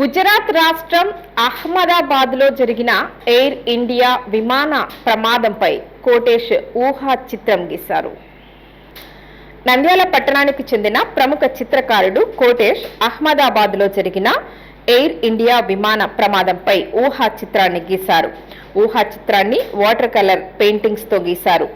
గుజరాత్ రాష్ట్రం అహ్మదాబాద్లో జరిగిన ఎయిర్ ఇండియా విమాన ప్రమాదంపై కోటేష్ ఊహా చిత్రం గీశారు. నంద్యాల పట్టణానికి చెందిన ప్రముఖ చిత్రకారుడు కోటేష్ అహ్మదాబాద్లో జరిగిన ఎయిర్ ఇండియా విమాన ప్రమాదంపై ఊహా చిత్రాన్ని గీశారు. ఊహా చిత్రాన్ని వాటర్ కలర్ పెయింటింగ్స్తో గీశారు.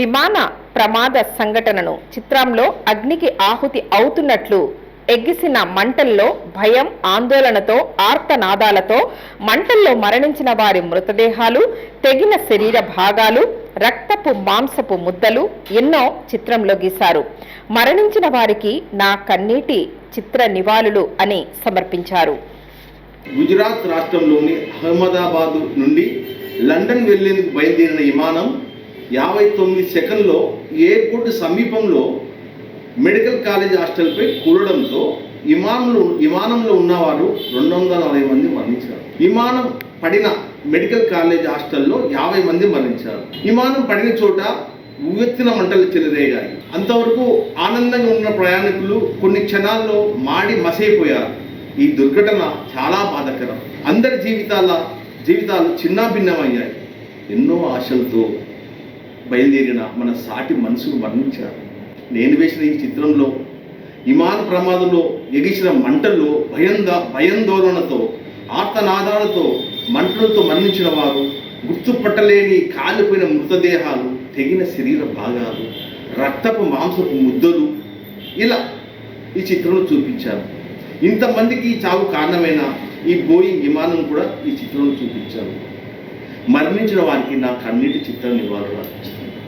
విమాన ప్రమాద సంఘటనను చిత్రంలో అగ్నికి ఆహుతి అవుతున్నట్లు ఎగ్గిసిన మంటల్లో భయం ఆందోళనతో ఆర్తనాదాలతో మంటల్లో మరణించిన వారి మృతదేహాలు తెగిన శరీర భాగాలు రక్తపు మాంసపు ముద్దలు ఎన్నో చిత్రంలో గీశారు. మరణించిన వారికి నా కన్నీటి చిత్ర నివాళులు అని సమర్పించారు. గుజరాత్ రాష్ట్రంలోని అహ్మదాబాద్ నుండి లండన్ వెళ్ళేందుకు బయలుదేరిన విమానం యాభై తొమ్మిది సెకండ్లో ఎయిర్పోర్ట్ సమీపంలో మెడికల్ కాలేజ్ హాస్టల్పై కూలడంతో విమానంలో విమానంలో ఉన్నవారు రెండు వందల నలభై మంది మరణించారు. విమానం పడిన మెడికల్ కాలేజ్ హాస్టల్లో యాభై మంది మరణించారు. విమానం పడిన చోట ఉవ్వెత్తిన మంటలు చెలరేగాయి. అంతవరకు ఆనందంగా ఉన్న ప్రయాణికులు కొన్ని క్షణాల్లో మాడి మసైపోయారు. ఈ దుర్ఘటన చాలా బాధాకరం. అందరి జీవితాల జీవితాలు చిన్నాభిన్నమయ్యాయి. ఎన్నో ఆశలతో బయలుదేరిన మన సాటి మనసును మరణించారు. నేను వేసిన ఈ చిత్రంలో విమాన ప్రమాదంలో ఎగిసిన మంటల్లో భయంద భయాందోళనతో ఆర్తనాదాలతో మంటలతో మరణించిన వారు గుర్తుపట్టలేని కాలిపోయిన మృతదేహాలు తెగిన శరీర భాగాలు రక్తపు మాంసపు ముద్దలు ఇలా ఈ చిత్రంలో చూపించారు. ఇంతమందికి చావు కారణమైన ఈ బోయింగ్ విమానం కూడా ఈ చిత్రంలో చూపించారు. మరణించిన వారికి నా కన్నీటి చిత్రం నివాళులు అర్పిస్తున్నాను